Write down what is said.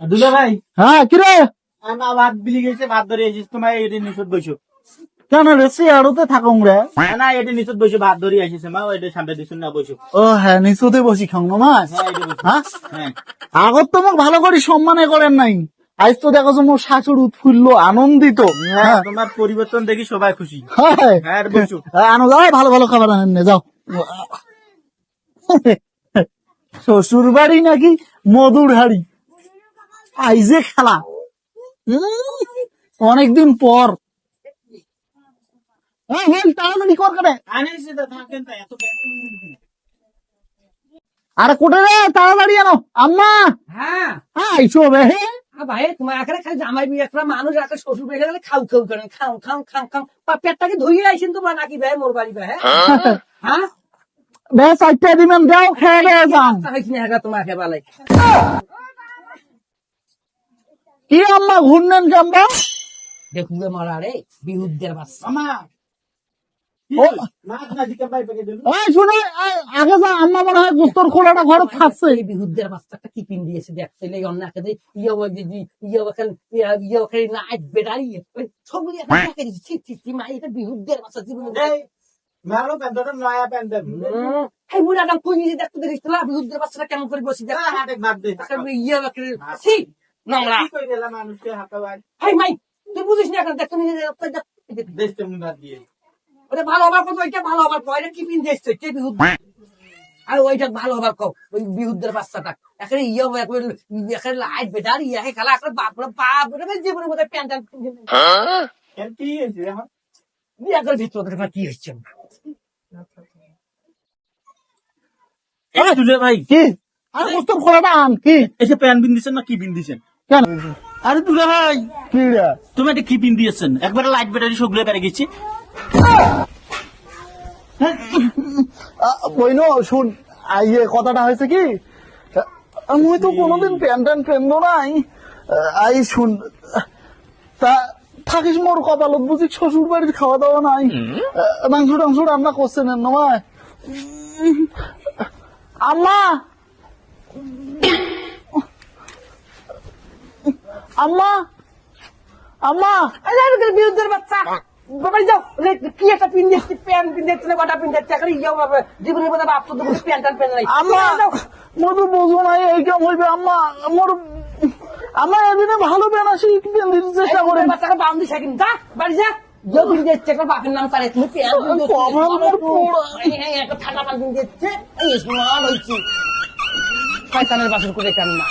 দুলা ভাই? হ্যাঁ না ভাত বিলি গেছে ভাত ধরে এসেছিস তোমার এটি নিচত বসো কেন রে? সিয়ারোতে থাকুন রে। না এটি নিচত বসো ভাত ধরে এসেছে মা এটা সামনে দিছুন না বসো ও হ্যাঁ নিচুতে বসি খাও না মা। হ্যাঁ হ্যাঁ? হ্যাঁ। আগত তো মোক ভালো করে সম্মানে করেন নাই। আজ তো দেখো যে মোর শাশুড় উৎফুল্ল আনন্দিত। তোমার পরিবর্তন দেখি সবাই খুশি। হ্যাঁ। বসো আনো যাও ভালো ভালো খাবার আনেন যাও। শ্বশুর বাড়ি নাকি মধুর হাড়ি? আইজে খেলা। অনেকদিন পর। তাড়াতাড়ি কর করে আরে কোটে রে তাড়াতাড়ি আনো। আম্মা। হ্যাঁ। হ্যাঁ আইসো বে। ভাই তোমার এখানে খালি জামাই বিয়ে একটা মানুষ একটা শ্বশুর বেড়ে গেলে খাও খাও করেন খাও খাও খাও খাও। পেটটাকে ধুয়ে আইসেন তোমরা নাকি ভাই মোর বাড়ি ভাই হ্যাঁ? বে চারটা দিবেন যাও খেয়ে যাও চাইছি না একা তোমাকে বালাই? কি আম্মা ঘুরনেন কেমন দেখুবে মারা রে বাচ্চা। আগে যা আম্মা মনে হয় খোলাটা ঘরে খাচ্ছে এই বিহুদ্দের বাচ্চাটা কি পিন দিয়েছে দেখছে এই অন্যকে দিয়ে ইয়ে ওই দিদি ইয়ে ওখান ইয়ে ওখানে নাইট বেড়াই সবগুলি এখন দেখে দিচ্ছি ছি ছি ছি মা এটা বিহুদ্দের বাচ্চা জীবনে। মারো প্যান্টটা নয়া প্যান্ট দেব এই বুড়াটা কই দেখতে দেখিস তোরা? বাচ্চাটা কেমন করে বসি দেখ। ভাত দে। ইয়ে ওখানে নোংরা। ভাত মাই তুই বুঝিস না এখন দেখ তুমি দেশ ওটা ভালো হবার কথা ওইটা ভালো হবার কথা এটা কি পিন দেখছে কে বিহুদ আর ওইটা ভালো হবার কও ওই বিহুদ্দের বাচ্চাটা। এখানে ইয়ে হবে একবার এখানে লাইট বেটার ইয়ে খেলা একটা বাপ বাপ রে জীবনের মধ্যে প্যান্ট ট্যান্ট কি হয়েছে এখন? ভিতরে কি হচ্ছে এই ভাই। কি? আরে খোলাটা আন কি? এসে প্যান বিন দিছেন না কি বিন দিছেন? কেন? আরে দুলে ভাই। কি তুমি এটা কি পিন দিয়েছেন। একবারে লাইট ব্যাটারি সবগুলো বেড়ে গেছে। বইনো শুন। আ, ইয়ে কথাটা হয়েছে কি? আমি তো কোনোদিন প্যান ট্যান প্রেমবো নাই। আই শুন। তা থাকিস মোর কপালত বুঝি শ্বশুর বাড়ির খাওয়া দাওয়া নাই মাংস টাংস রান্না করছে না নয় আম্মা! আম্মা! আম্মা! বিরুদ্ধের বাচ্চা! বাবাই যাও! কি একটা পিন দিচ্ছে প্যান্ট পিন দিচ্ছে না কটা পিন দিচ্ছে এখন ইয়ে হবে জীবনের মধ্যে বাপ তো প্যান্ট ট্যান্ট পেন নাই। আম্মা! মোর তো নাই এই কাম হইবে আম্মা? মোর আম্মা এদিনে ভালো বেনাসি দিতে চেষ্টা করে বাচ্চাকে বাউন্ডি সাইকেল যা বাড়ি যা। যে পিন দিচ্ছে একটা বাপের নাম তারে তুমি প্যান্ট পিন দিচ্ছে কমাল মোর পোড়া। এই, এই, একটা ঠান্ডা পান পিন দিচ্ছে এই স্মার্ট হয়েছি শয়তানের বাসন করে কেন না